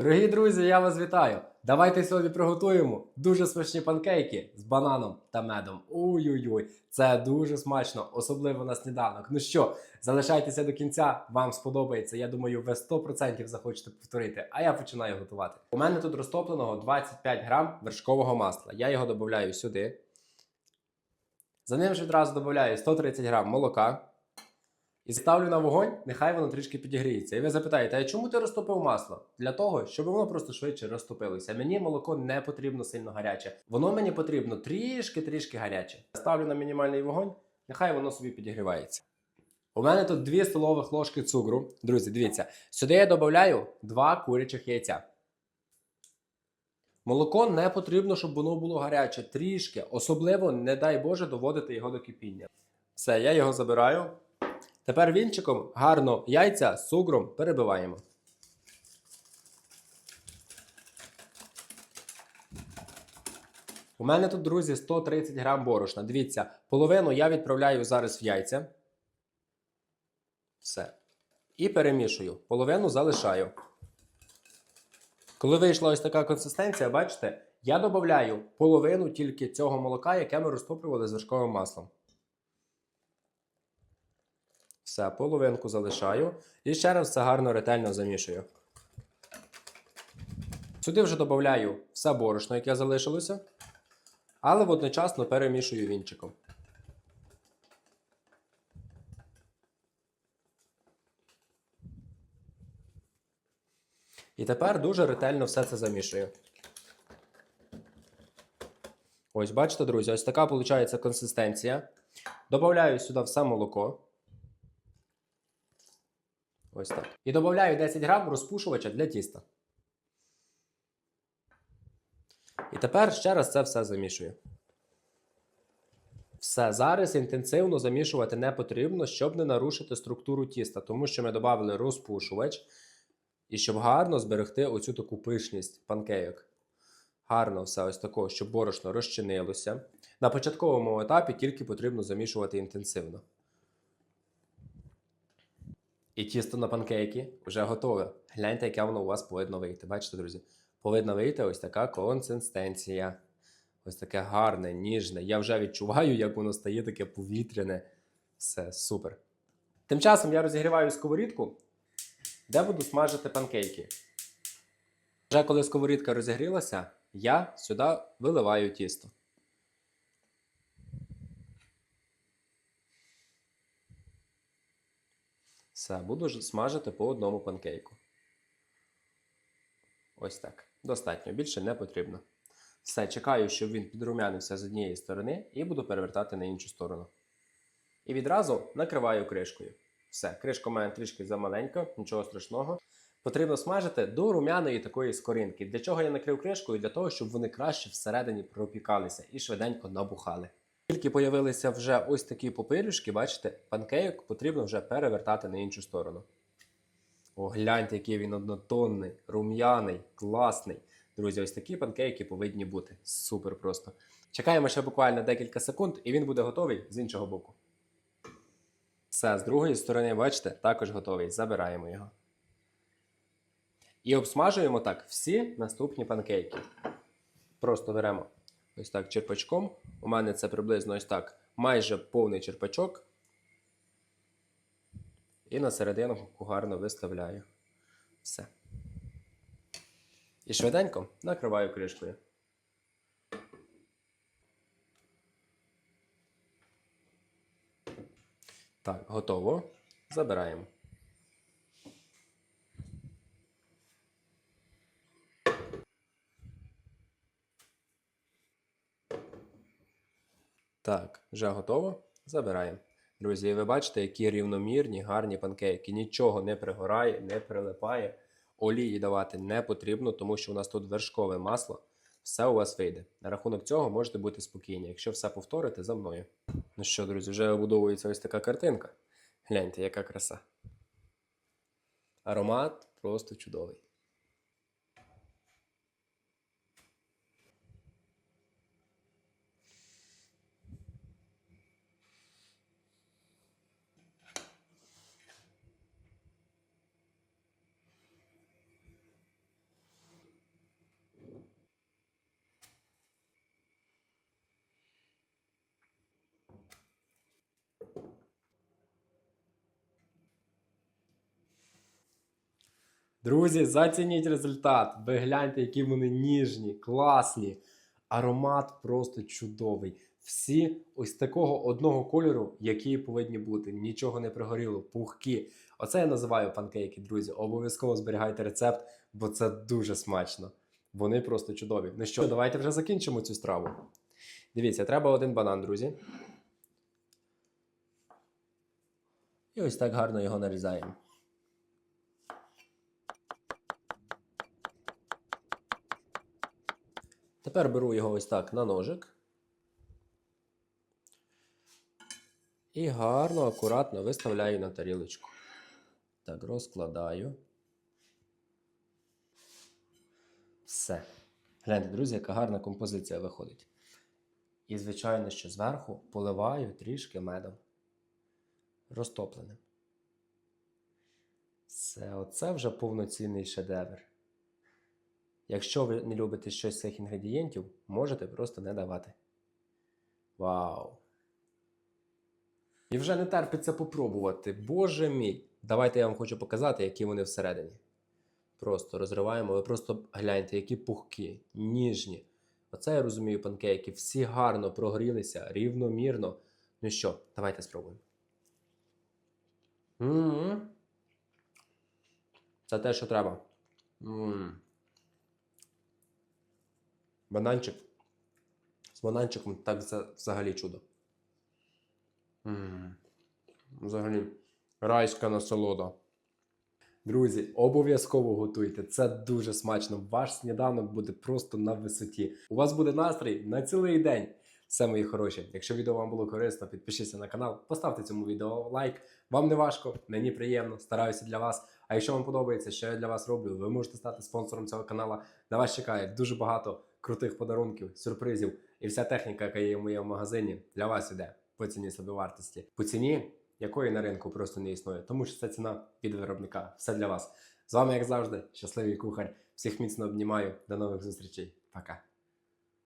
Дорогі друзі, я вас вітаю! Давайте сьогодні приготуємо дуже смачні панкейки з бананом та медом. Ой-ой-ой, це дуже смачно, особливо на сніданок. Ну що, залишайтеся до кінця, вам сподобається. Я думаю, ви 100% захочете повторити. А я починаю готувати. У мене тут розтопленого 25 грам вершкового масла. Я його додаю сюди. За ним ж відразу додаю 130 грам молока. І ставлю на вогонь, нехай воно трішки підігріється. І ви запитаєте, а чому ти розтопив масло? Для того, щоб воно просто швидше розтопилося. Мені молоко не потрібно сильно гаряче. Воно мені потрібно трішки-трішки гаряче. Ставлю на мінімальний вогонь, нехай воно собі підігрівається. У мене тут 2 столових ложки цукру. Друзі, дивіться, сюди я додаю 2 курячих яйця. Молоко не потрібно, щоб воно було гаряче, трішки. Особливо, не дай Боже, доводити його до кипіння. Все, я його забираю. Тепер вінчиком гарно яйця з цукром перебиваємо. У мене тут, друзі, 130 грам борошна. Дивіться, половину я відправляю зараз в яйця. Все. І перемішую. Половину залишаю. Коли вийшла ось така консистенція, бачите, я додаю половину тільки цього молока, яке ми розтоплювали з вершковим маслом. Все, половинку залишаю. І ще раз все гарно ретельно замішую. Сюди вже додаю все борошно, яке залишилося, але водночасно перемішую вінчиком. І тепер дуже ретельно все це замішую. Ось, бачите, друзі, ось така виходить консистенція. Добавляю сюди все молоко. Ось так. І додаю 10 грам розпушувача для тіста. І тепер ще раз це все замішую. Все, зараз інтенсивно замішувати не потрібно, щоб не нарушити структуру тіста, тому що ми додали розпушувач. І щоб гарно зберегти оцю таку пишність панкейок. Гарно все ось такого, щоб борошно розчинилося. На початковому етапі тільки потрібно замішувати інтенсивно. І тісто на панкейки вже готове. Гляньте, яке воно у вас повинно вийти. Бачите, друзі? Повинна вийти ось така консистенція. Ось таке гарне, ніжне. Я вже відчуваю, як воно стає таке повітряне. Все супер. Тим часом я розігріваю сковорідку, де буду смажити панкейки. Вже коли сковорідка розігрілася, я сюди виливаю тісто. Все, буду смажити по одному панкейку. Ось так. Достатньо, більше не потрібно. Все, чекаю, щоб він підрумянився з однієї сторони, і буду перевертати на іншу сторону. І відразу накриваю кришкою. Все, кришка мене трішки замаленька, нічого страшного. Потрібно смажити до румяної такої скоринки. Для чого я накрив кришкою? Для того, щоб вони краще всередині пропікалися і швиденько набухали. Тільки появилися вже ось такі попирюшки, бачите, панкейк потрібно вже перевертати на іншу сторону. О, гляньте, який він однотонний, рум'яний, класний. Друзі, ось такі панкейки повинні бути. Супер просто. Чекаємо ще буквально декілька секунд, і він буде готовий з іншого боку. Все, з другої сторони, бачите, також готовий. Забираємо його. І обсмажуємо так всі наступні панкейки. Просто беремо ось так черпачком. У мене це приблизно ось так майже повний черпачок. І на серединку гарно виставляю. Все. І швиденько накриваю кришкою. Так, готово. Забираємо. Так, вже готово. Забираємо. Друзі, ви бачите, які рівномірні, гарні панкейки. Нічого не пригорає, не прилипає. Олії давати не потрібно, тому що у нас тут вершкове масло. Все у вас вийде. На рахунок цього можете бути спокійні. Якщо все повторите за мною. Ну що, друзі, вже вибудовується ось така картинка. Гляньте, яка краса. Аромат просто чудовий. Друзі, зацініть результат. Ви гляньте, які вони ніжні, класні. Аромат просто чудовий. Всі ось такого одного кольору, які повинні бути. Нічого не пригоріло, пухкі. Оце я називаю панкейки, друзі. Обов'язково зберігайте рецепт, бо це дуже смачно. Вони просто чудові. Ну що, давайте вже закінчимо цю страву. Дивіться, треба один банан, друзі. І ось так гарно його нарізаємо. Тепер беру його ось так на ножик. І гарно, акуратно виставляю на тарілочку. Так, розкладаю. Все. Гляньте, друзі, яка гарна композиція виходить. І, звичайно, що зверху поливаю трішки медом. Розтопленим. Все, оце вже повноцінний шедевр. Якщо ви не любите щось з цих інгредієнтів, можете просто не давати. Вау! І вже не терпиться попробувати. Боже мій! Давайте я вам хочу показати, які вони всередині. Просто розриваємо, ви просто гляньте, які пухкі, ніжні. Оце я розумію панкейки. Всі гарно прогрілися, рівномірно. Ну що, давайте спробуємо. М-м-м. Це те, що треба. М. Бананчик. З бананчиком так за- взагалі чудо. М. Взагалі райська насолода. Друзі, обов'язково готуйте. Це дуже смачно. Ваш сніданок буде просто на висоті. У вас буде настрій на цілий день. Все, мої хороші. Якщо відео вам було корисно, підпишіться на канал, поставте цьому відео лайк. Вам не важко, мені приємно, стараюся для вас. А якщо вам подобається, що я для вас роблю, ви можете стати спонсором цього каналу. На вас чекає дуже багато крутих подарунків, сюрпризів і вся техніка, яка є в моєму магазині, для вас іде по ціні собівартості. По ціні, якої на ринку просто не існує, тому що це ціна від виробника. Все для вас. З вами, як завжди, щасливий кухар. Всіх міцно обнімаю. До нових зустрічей. Пока.